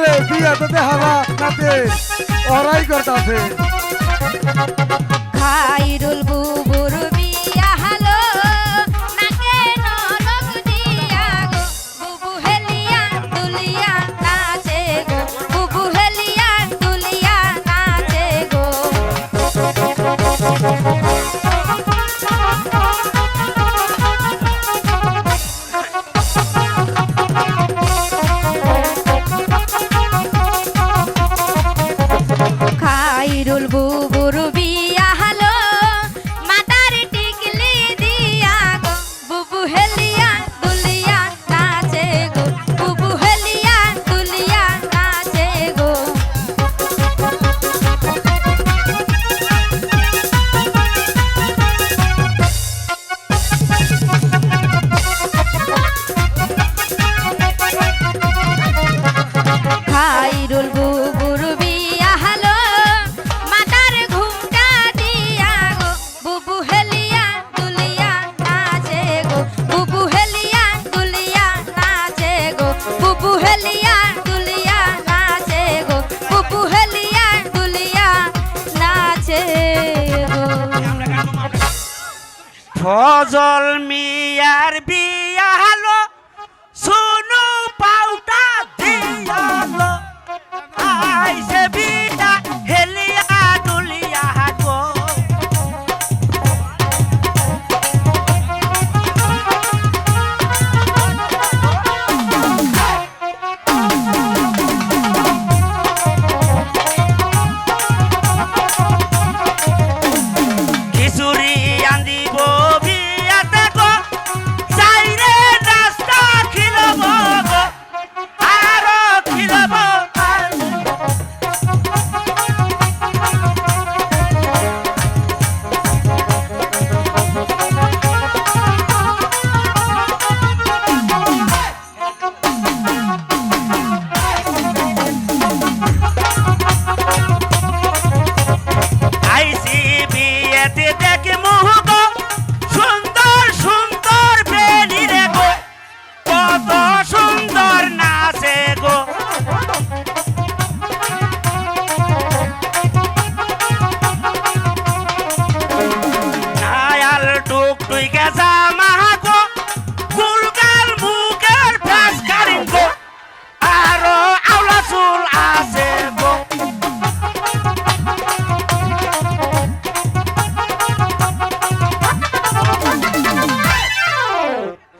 রে বিয়াতে হারা নাতে। ওরাই করতাছে। খাইরুল বুবুর volvo ফজল মিয়ার বিয়া খেতে দেখে মোহ